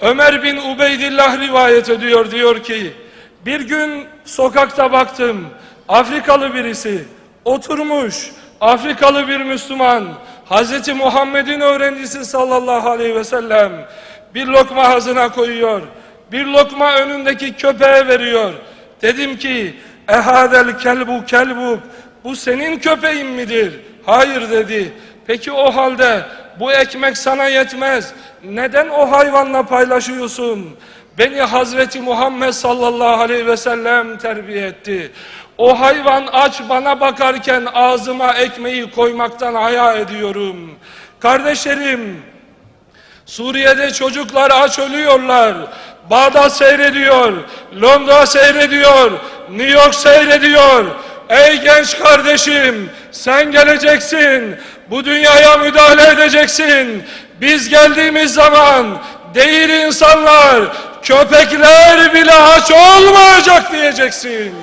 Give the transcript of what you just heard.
Ömer bin Ubeydillah rivayet ediyor diyor ki bir gün sokakta baktım Afrikalı birisi oturmuş Afrikalı bir Müslüman Hazreti Muhammed'in öğrencisi sallallahu aleyhi ve sellem bir lokma ağzına koyuyor bir lokma önündeki köpeğe veriyor. Dedim ki ehadel kelbu kelbuk bu senin köpeğin midir? Hayır dedi. Peki o halde bu ekmek sana yetmez neden o hayvanla paylaşıyorsun Beni Hazreti Muhammed sallallahu aleyhi ve sellem terbiye etti. O hayvan aç bana bakarken ağzıma ekmeği koymaktan haya ediyorum. Kardeşlerim, Suriye'de çocuklar aç ölüyorlar. Bağdat seyrediyor, Londra seyrediyor, New York seyrediyor. Ey genç kardeşim, sen geleceksin, bu dünyaya müdahale edeceksin. Biz geldiğimiz zaman değil insanlar, köpekler bile aç olmayacak diyeceksin.